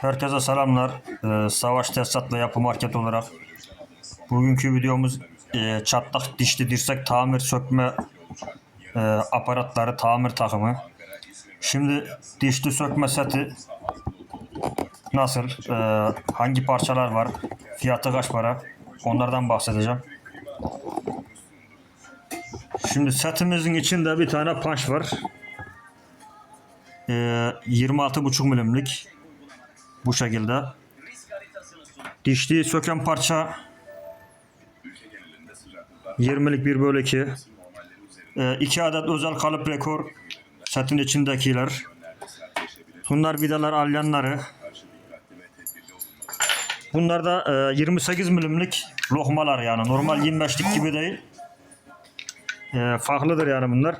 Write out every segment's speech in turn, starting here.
Herkese selamlar. Ee, Savaş Tesisat'la Yapı Market olarak bugünkü videomuz e, çatlak dişli dirsek tamir sökme e, aparatları tamir takımı. Şimdi dişli sökme seti nasıl? e, hangi parçalar var? Fiyatı kaç para? Onlardan bahsedeceğim. Şimdi setimizin içinde bir tane punch var. E, 26,5 milimlik bu şekilde. Dişliği söken parça 20'lik 1 bölü 2. 2 adet özel kalıp rekor setin içindekiler. Bunlar vidalar alyanları. Bunlar da e, 28 milimlik lokmalar yani. Normal 25'lik gibi değil. E, farklıdır yani bunlar.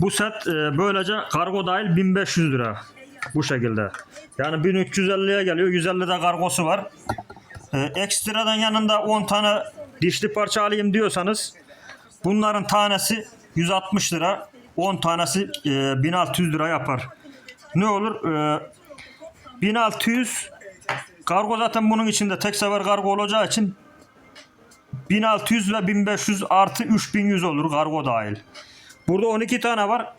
Bu set e, böylece kargo dahil 1500 lira. Bu şekilde. Yani 1350'ye geliyor. 150 de kargosu var. E, ekstradan yanında 10 tane dişli parça alayım diyorsanız bunların tanesi 160 lira. 10 tanesi e, 1600 lira yapar. Ne olur? E, 1600 kargo zaten bunun içinde tek sefer kargo olacağı için 1600 ve 1500 artı 3100 olur kargo dahil. Burada 12 tane var.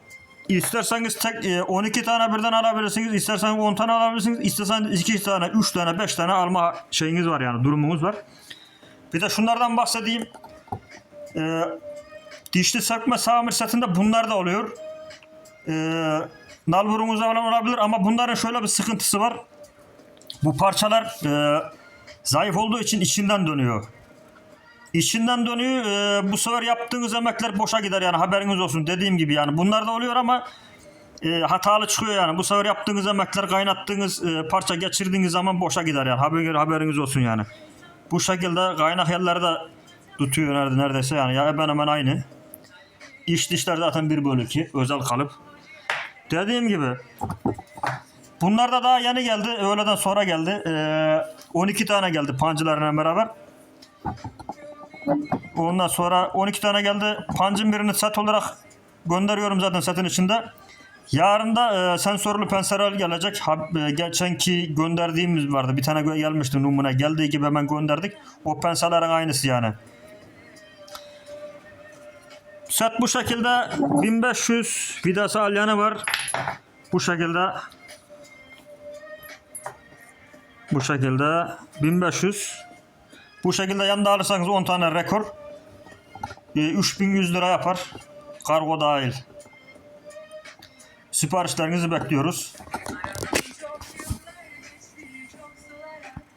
İsterseniz tek e, 12 tane birden alabilirsiniz. İsterseniz 10 tane alabilirsiniz. İsterseniz 2 tane, 3 tane, 5 tane alma şeyiniz var yani durumunuz var. Bir de şunlardan bahsedeyim. E, dişli sökme samir setinde bunlar da oluyor. E, nalburunuzda falan olabilir ama bunların şöyle bir sıkıntısı var. Bu parçalar e, zayıf olduğu için içinden dönüyor. İçinden dönüyor. e, bu sefer yaptığınız emekler boşa gider yani haberiniz olsun. Dediğim gibi yani bunlar da oluyor ama e, hatalı çıkıyor yani. Bu sefer yaptığınız emekler kaynattığınız e, parça geçirdiğiniz zaman boşa gider yani. Haber, haberiniz olsun yani. Bu şekilde kaynak yerleri de tutuyor nerede neredeyse yani. Ya hemen hemen aynı. İç dişler zaten 1 bölü 2. Özel kalıp. Dediğim gibi bunlar da daha yeni geldi. Öğleden sonra geldi. E, 12 tane geldi pancılarla beraber. Ondan sonra 12 tane geldi. Pancın birini set olarak gönderiyorum zaten setin içinde. Yarın da e, sensörlü penserel gelecek. Ha, e, geçenki gönderdiğimiz vardı. Bir tane gelmişti numune. Geldiği gibi hemen gönderdik. O penserlerin aynısı yani. Set bu şekilde 1500 vidası alyanı var. Bu şekilde bu şekilde 1500 bu şekilde yanında alırsanız 10 tane rekor. E, 3100 lira yapar. Kargo dahil. Siparişlerinizi bekliyoruz.